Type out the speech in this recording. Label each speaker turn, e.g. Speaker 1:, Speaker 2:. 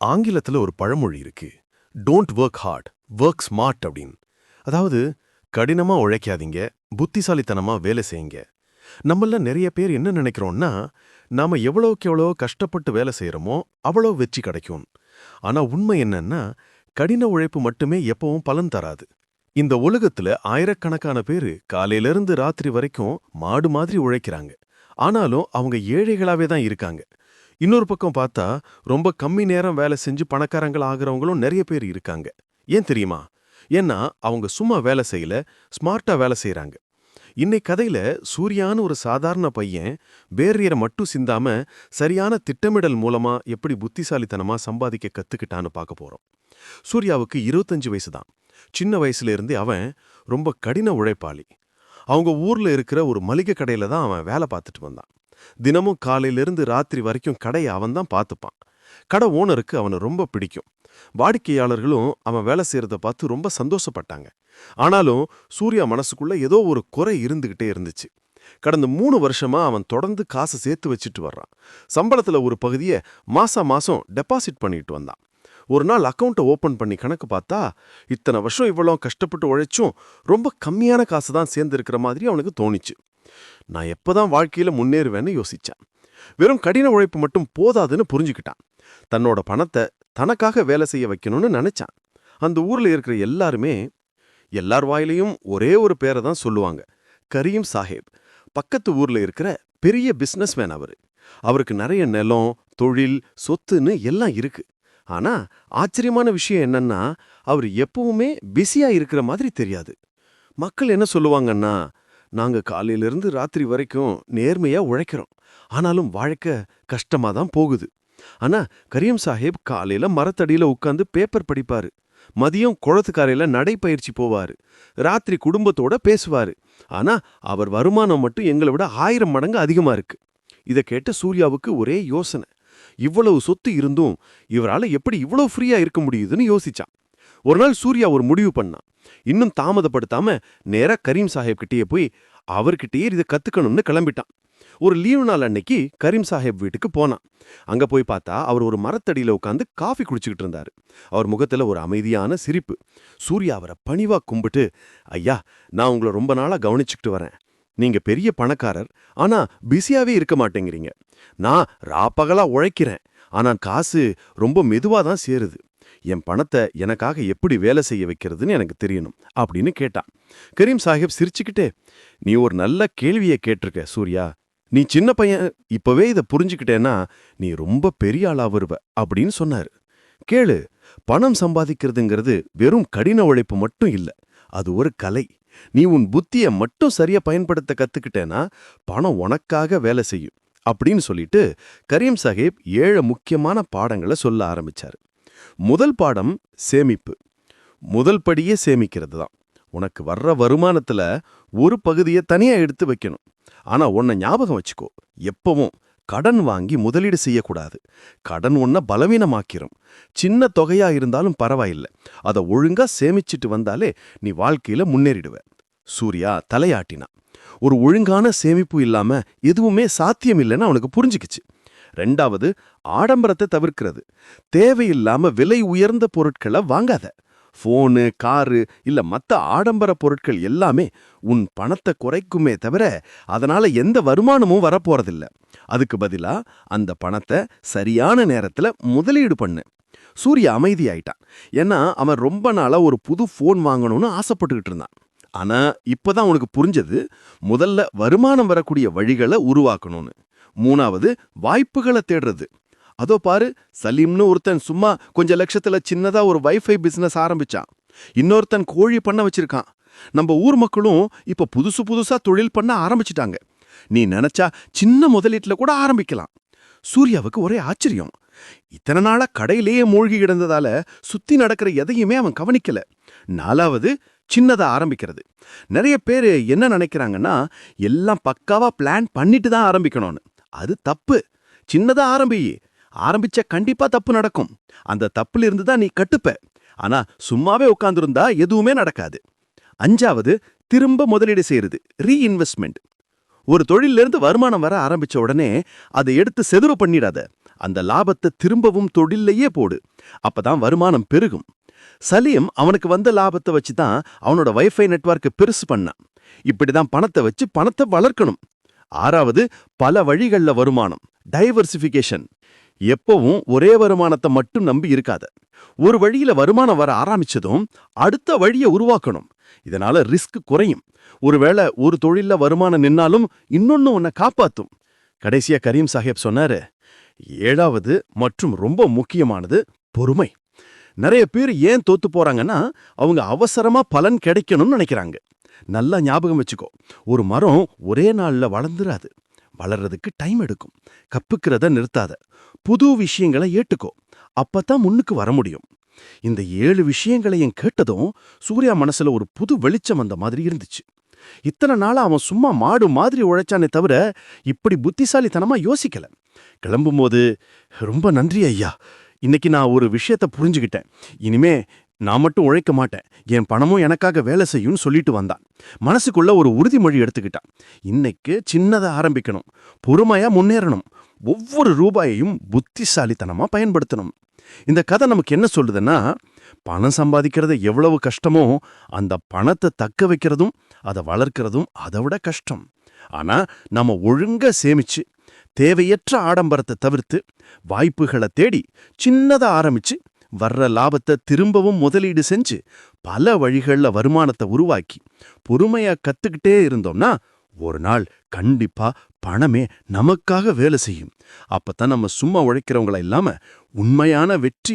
Speaker 1: ஆங்கிலத்துல ஒரு பழமொழி இருக்கு. Don't work hard work smart அப்படின்னு. அதாவது கடினமா உழைக்காதீங்க புத்திசாலித்தனமா வேலை செய்யுங்க. நம்மள நிறைய பேர் என்ன நினைக்கிறோம்னா நாம எவ்வளோக்கு எவ்வளோ கஷ்டப்பட்டு வேலை செய்யறோமோ அவ்வளோ வெற்றி கிடைக்கும். ஆனா உண்மை என்னன்னா கடின உழைப்பு மட்டுமே எப்பவும் பலன் தராது. இந்த உலகத்துல ஆயிரக்கணக்கான பேரு காலையிலிருந்து ராத்திரி வரைக்கும் மாடு மாதிரி உழைக்கிறாங்க. ஆனாலும் அவங்க ஏழைகளாவே தான் இருக்காங்க. இன்னொரு பக்கம் பார்த்தா ரொம்ப கம்மி நேரம் வேலை செஞ்சு பணக்காரங்கள் ஆகுறவங்களும் நிறைய பேர் இருக்காங்க. ஏன் தெரியுமா? ஏன்னா அவங்க சும்மா வேலை செய்யல ஸ்மார்ட்டா வேலை செய்யறாங்க இன்னைக்கு கதையில சூர்யான்னு ஒரு சாதாரண பையன் பேரியரை மட்டும் சிந்தாம சரியான திட்டமிடல் மூலமா எப்படி புத்திசாலித்தனமா சம்பாதிக்க கத்துக்கிட்டான்னு பார்க்க போறோம். சூர்யாவுக்கு இருபத்தஞ்சு வயசு தான். சின்ன வயசுல இருந்தே அவன் ரொம்ப கடின உழைப்பாளி. அவங்க ஊர்ல இருக்கிற ஒரு மளிகை கடையில தான் அவன் வேலை பார்த்துட்டு வந்தான். தினமும் காலையிலிருந்து ராத்திரி வரைக்கும் கடையை அவன் தான் பார்த்துப்பான். கடை ஓனருக்கு அவனை ரொம்ப பிடிக்கும். வாடிக்கையாளர்களும் அவன் வேலை செய்யறத பார்த்து ரொம்ப சந்தோஷப்பட்டாங்க. ஆனாலும் சூர்யா மனசுக்குள்ள ஏதோ ஒரு குறை இருந்துகிட்டே இருந்துச்சு. கடந்த மூணு வருஷமா அவன் தொடர்ந்து காசை சேர்த்து வச்சுட்டு வர்றான். சம்பளத்துல ஒரு பகுதியை மாசா மாசம் டெபாசிட் பண்ணிட்டு வந்தான். ஒரு நாள் அக்கௌண்ட்டை ஓபன் பண்ணி கணக்கு பார்த்தா இத்தனை வருஷம் இவ்வளோ கஷ்டப்பட்டு உழைச்சும் ரொம்ப கம்மியான காசு தான் சேர்ந்துருக்கிற மாதிரி அவனுக்கு தோணிச்சு. நான் எப்பதான் வாழ்க்கையில முன்னேறுவேன்னு யோசிச்சான். வெறும் கடின உழைப்பு மட்டும் போதாதுன்னு புரிஞ்சுக்கிட்டான். தன்னோட பணத்தை தனக்காக வேலை செய்ய வைக்கணும்னு நினைச்சான். அந்த ஊர்ல இருக்கிற எல்லாருமே எல்லார் வாயிலையும் ஒரே ஒரு பேரை தான் சொல்லுவாங்க கரீம் சாஹேப். பக்கத்து ஊர்ல இருக்கிற பெரிய பிஸ்னஸ்மேன் அவரு. அவருக்கு நிறைய நிலம் தொழில் சொத்துன்னு எல்லாம் இருக்கு. ஆனா ஆச்சரியமான விஷயம் என்னன்னா அவர் எப்பவுமே பிஸியா இருக்கிற மாதிரி தெரியாது. மக்கள் என்ன சொல்லுவாங்கன்னா நாங்க காலையிலிருந்து ராத்திரி வரைக்கும் நேர்மையா உழைக்கிறோம். ஆனாலும் வாழ்க்கை கஷ்டமா தான் போகுது. ஆனா கரீம் சாஹேப் காலையில மரத்தடியில உட்காந்து பேப்பர் படிப்பாரு. மதியம் குளத்துக்காரையில நடைப்பயிற்சி போவாரு. ராத்திரி குடும்பத்தோட பேசுவாரு. ஆனா அவர் வருமானம் மட்டும் எங்களை விட ஆயிரம் மடங்கு அதிகமா இருக்கு. இத கேட்ட சூர்யாவுக்கு ஒரே யோசனை. இவ்வளவு சொத்து இருந்தும் இவரால எப்படி இவ்வளவு ஃப்ரீயா இருக்க முடியுதுன்னு யோசிச்சான். ஒரு நாள் சூர்யா ஒரு முடிவு பண்ணான். இன்னும் தாமதப்படுத்தாம நேரா கரீம் சாஹேப் கிட்டேயே போய் அவர்கிட்டயே இதை கத்துக்கணும்னு கிளம்பிட்டான். ஒரு லீவு நாள் அன்னைக்கு கரீம் சாஹேப் வீட்டுக்கு போனான். அங்க போய் பார்த்தா அவர் ஒரு மரத்தடியில உட்காந்து காஃபி குடிச்சுக்கிட்டு இருந்தாரு. அவர் முகத்துல ஒரு அமைதியான சிரிப்பு. சூர்யா அவரை பணிவா கும்பிட்டு ஐயா நான் உங்களை ரொம்ப நாளா கவனிச்சுக்கிட்டு வரேன். நீங்க பெரிய பணக்காரர் ஆனா பிஸியாவே இருக்க மாட்டேங்கிறீங்க. நான் ராப்பகலா உழைக்கிறேன். ஆனா காசு ரொம்ப மெதுவா தான் சேருது. என் பணத்தை எனக்காக எப்படி வேலை செய்ய வைக்கிறதுன்னு எனக்கு தெரியணும் அப்படின்னு கேட்டான். கரீம் சாஹிப் சிரிச்சுக்கிட்டே நீ ஒரு நல்ல கேள்வியை கேட்டிருக்க சூர்யா. நீ சின்ன பையன் இப்பவே இதை புரிஞ்சுக்கிட்டேன்னா நீ ரொம்ப பெரிய ஆளா வருவ அப்படின்னு சொன்னாரு. கேளு பணம் சம்பாதிக்கிறதுங்கிறது வெறும் கடின உழைப்பு மட்டும் இல்ல அது ஒரு கலை. நீ உன் புத்திய மட்டும் சரியா பயன்படுத்த கத்துக்கிட்டேன்னா பணம் உனக்காக வேலை செய்யும் அப்படின்னு சொல்லிட்டு கரீம் சாஹிப் ஏழு முக்கியமான பாடங்களை சொல்ல ஆரம்பிச்சாரு. முதல் பாடம் சேமிப்பு. முதல் படியே சேமிக்கிறது தான். உனக்கு வர்ற வருமானத்துல ஒரு பகுதியை தனியா எடுத்து வைக்கணும். ஆனா உன்னை ஞாபகம் வச்சுக்கோ எப்பவும் கடன் வாங்கி முதலீடு செய்யக்கூடாது. கடன் ஒன்றை பலவீனமாக்கிரும். சின்ன தொகையா இருந்தாலும் பரவாயில்ல. அதை ஒழுங்கா சேமிச்சிட்டு வந்தாலே நீ வாழ்க்கையில முன்னேறிடுவ. சூர்யா தலையாட்டினா. ஒரு ஒழுங்கான சேமிப்பு இல்லாம எதுவுமே சாத்தியம் இல்லைன்னு அவனுக்கு புரிஞ்சுக்கிச்சு. ரெண்டாவது ஆடம்பரத்தை தவிர்க்கிறது. தேவையில்லாம விலை உயர்ந்த பொருட்களை வாங்காத. ஃபோனு காரு இல்ல மத்த ஆடம்பர பொருட்கள் எல்லாமே உன் பணத்தை குறைக்குமே தவிர அதனால எந்த வருமானமும் வரப்போறதில்ல. அதுக்கு பதிலா அந்த பணத்தை சரியான நேரத்துல முதலீடு பண்ணு. சூர்யா அமைதியாயிட்டான். ஏன்னா அவன் ரொம்ப நாளா ஒரு புது ஃபோன் வாங்கணும்னு ஆசைப்பட்டுக்கிட்டு இருந்தான். ஆனா இப்பதான் உனக்கு புரிஞ்சது முதல்ல வருமானம் வரக்கூடிய வழிகளை உருவாக்கணும்னு. மூணாவது வாய்ப்புகளை தேடுறது. அதோ பாரு சலீம்னு ஒருத்தன் சும்மா கொஞ்ச லட்சத்துல சின்னதா ஒரு வைஃபை பிசினஸ் ஆரம்பிச்சான். இன்னொருத்தன் கோழி பண்ண வச்சிருக்கான். நம்ம ஊர் மக்களும் இப்ப புதுசு புதுசா தொழில் பண்ண ஆரம்பிச்சிட்டாங்க. நீ நினைச்சா சின்ன முதலீட்டுல கூட ஆரம்பிக்கலாம். சூர்யாவுக்கு ஒரே ஆச்சரியம். இத்தனை நாளா கடையிலேயே மூழ்கி கிடந்ததால சுத்தி நடக்கிற எதையுமே அவன் கவனிக்கல. நாலாவது சின்னதா ஆரம்பிக்கிறது. நிறைய பேர் என்ன நினைக்கிறாங்கன்னா எல்லாம் பக்காவா பிளான் பண்ணிட்டு தான் ஆரம்பிக்கணும்னு. அது தப்பு. சின்னதா ஆரம்பி. ஆரம்பிச்ச கண்டிப்பா தப்பு நடக்கும். அந்த தப்புல இருந்து தான் நீ கட்டுப்ப. ஆனா சும்மாவே உட்காந்துருந்தா எதுவுமே நடக்காது. அஞ்சாவது திரும்ப முதலீடு செய்யறது ரீஇன்வெஸ்ட்மெண்ட் ஒரு தொழில்ல இருந்து வருமானம் வர ஆரம்பிச்ச உடனே அதை எடுத்து செதுறு பண்ணிடாத.
Speaker 2: அந்த லாபத்தை திரும்பவும் தொழிலையே போடு. அப்பதான் வருமானம் பெருகும். சலீம் அவனுக்கு வந்த லாபத்தை வச்சு தான் அவனோட வைஃபை நெட்வொர்க்கை பெருசு பண்ணான். இப்படிதான் பணத்தை வச்சு பணத்தை வளர்க்கணும். ஆறாவது பல வழிகள்ல வருமானம் டைவர்சிஃபிகேஷன் எப்பவும் ஒரே வருமானத்தை மட்டும் நம்பி இருக்காத. ஒரு வழியில வருமானம் வர ஆரம்பிச்சதும் அடுத்த வழியை உருவாக்கணும். இதனால ரிஸ்க் குறையும். ஒருவேளை ஒரு தொழில்ல வருமானம் நின்னாலும் இன்னொன்னு உன்னை காப்பாத்தும். கடைசியா கரீம் சாஹேப் சொன்னாரு ஏழாவது மற்றும் ரொம்ப முக்கியமானது பொறுமை. நிறைய பேர் ஏன் தோத்து போறாங்கன்னா அவங்க அவசரமா பலன் கிடைக்கணும்னு நினைக்கிறாங்க. நல்லா ஞாபகம் வச்சுக்கோ. ஒரு மரம் ஒரே நாள்ல வளர்ந்துராது. வளர்றதுக்கு டைம் எடுக்கும். கப்புக்கிறத நிறுத்தாத. புது விஷயங்களை ஏட்டுக்கோ அப்பதான் முன்னுக்கு வர முடியும். இந்த ஏழு விஷயங்களையும் கேட்டதும் சூர்யா மனசுல ஒரு புது வெளிச்சம் வந்த மாதிரி இருந்துச்சு. இத்தனை நாளா அவன் சும்மா மாடு மாதிரி உழைச்சானே தவிர இப்படி புத்திசாலித்தனமா யோசிக்கல. கிளம்பும்போது ரொம்ப நன்றி ஐயா. இன்னைக்கு நான் ஒரு விஷயத்த புரிஞ்சுக்கிட்டேன் இனிமே நான் மட்டும் உழைக்க மாட்டேன். என் பணமும் எனக்காக வேலை செய்யும்னு சொல்லிட்டு வந்தான். மனசுக்குள்ள ஒரு உறுதிமொழி எடுத்துக்கிட்டான். இன்னைக்கு சின்னதா ஆரம்பிக்கணும். பொறுமையா முன்னேறணும். ஒவ்வொரு ரூபாயையும் புத்திசாலித்தனமா பயன்படுத்தணும். இந்த கதை நமக்கு என்ன சொல்லுதுன்னா பணம் சம்பாதிக்கிறது எவ்வளவு கஷ்டமோ அந்த பணத்தை தக்க வைக்கிறதும் அதை வளர்க்கிறதும் அதை விட கஷ்டம். ஆனா நம்ம ஒழுங்கா சேமிச்சு தேவையற்ற ஆடம்பரத்தை தவிர்த்து வாய்ப்புகளை தேடி சின்னதா ஆரம்பிச்சு வர்ற லாபத்தை திரும்பவும் முதலீடு செஞ்சு பல வழிகள்ல வருமானத்தை உருவாக்கி பொறுமையா கத்துக்கிட்டே இருந்தோம்னா ஒரு நாள் கண்டிப்பா பணமே நமக்காக வேலை செய்யும். அப்பதான் நம்ம சும்மா உழைக்கிறவங்கள இல்லாம உண்மையான வெற்றி